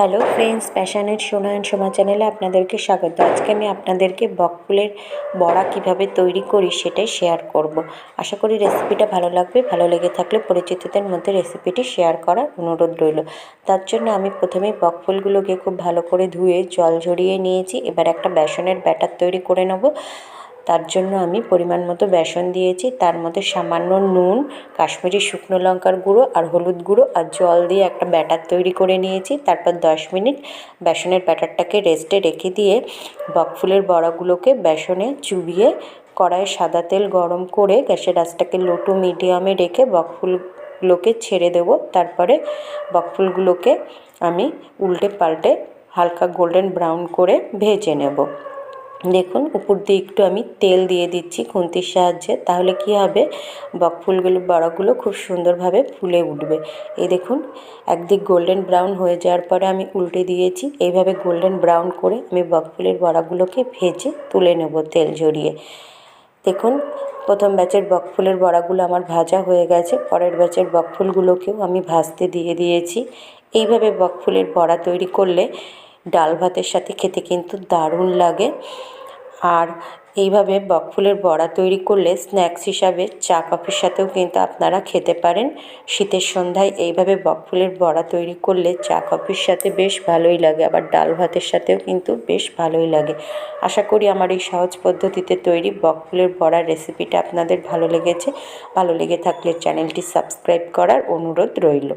Hello friends প্যাশানের সোনা and Soma চ্যানেলে আপনাদেরকে স্বাগত। আজকে আমি আপনাদেরকে বকফুলের বড়া কীভাবে তৈরি করি সেটাই শেয়ার করব। আশা করি রেসিপিটা ভালো লাগবে, ভালো লেগে থাকলে পরিচিতদের মধ্যে রেসিপিটি শেয়ার করার অনুরোধ রইল। তার জন্য আমি প্রথমেই বকফুলগুলোকে খুব ভালো করে ধুয়ে জল ঝরিয়ে নিয়েছি। এবার একটা বেসনের ব্যাটার তৈরি করে নেব। তার জন্য আমি পরিমাণ মতো বেসন দিয়েছি। তার মধ্যে সামান্য নুন, কাশ্মীরি শুকনো লঙ্কার গুঁড়ো আর হলুদ গুঁড়ো আর জল দিয়ে একটা ব্যাটার তৈরি করে নিয়েছি। তারপর দশ মিনিট বেসনের ব্যাটারটাকে রেস্টে রেখে দিয়ে বকফুলের বড়াগুলোকে বেসনে চুবিয়ে কড়াইয়ে সাদা তেল গরম করে গ্যাসের আঁচটাকে লো টু মিডিয়ামে রেখে বকফুলগুলোকে ছেড়ে দেবো। তারপরে বকফুলগুলোকে আমি উল্টে পাল্টে হালকা গোল্ডেন ব্রাউন করে ভেজে নেব। দেখুন, উপর দিয়ে একটু আমি তেল দিয়ে দিচ্ছি খুন্তির সাহায্যে, তাহলে কি হবে? বক বকফুলগুলো বড়াগুলো খুব সুন্দরভাবে ফুলে উঠবে। এই দেখুন, একদিক গোল্ডেন ব্রাউন হয়ে যাওয়ার পরে আমি উল্টে দিয়েছি। এইভাবে গোল্ডেন ব্রাউন করে আমি বকফুলের বড়াগুলোকে ভেজে তুলে নেব তেল ঝরিয়ে। দেখুন, প্রথম ব্যাচের বকফুলের বড়াগুলো আমার ভাজা হয়ে গেছে। পরের ব্যাচের বকফুলগুলোকেও আমি ভাজতে দিয়ে দিয়েছি। এইভাবে বকফুলের বড়া তৈরি করলে ডাল ভাতের সাথে খেতে কিন্তু দারুণ লাগে। আর এইভাবে বকফুলের বড়া তৈরি করলে স্ন্যাক্স হিসাবে চা কফির সাথেও কিন্তু আপনারা খেতে পারেন। শীতের সন্ধ্যায় এইভাবে বকফুলের বড়া তৈরি করলে চা কফির সাথে বেশ ভালোই লাগে, আবার ডাল ভাতের সাথেও কিন্তু বেশ ভালোই লাগে। আশা করি আমার এই সহজ পদ্ধতিতে তৈরি বকফুলের বড়ার রেসিপিটা আপনাদের ভালো লেগেছে। ভালো লেগে থাকলে চ্যানেলটি সাবস্ক্রাইব করার অনুরোধ রইল।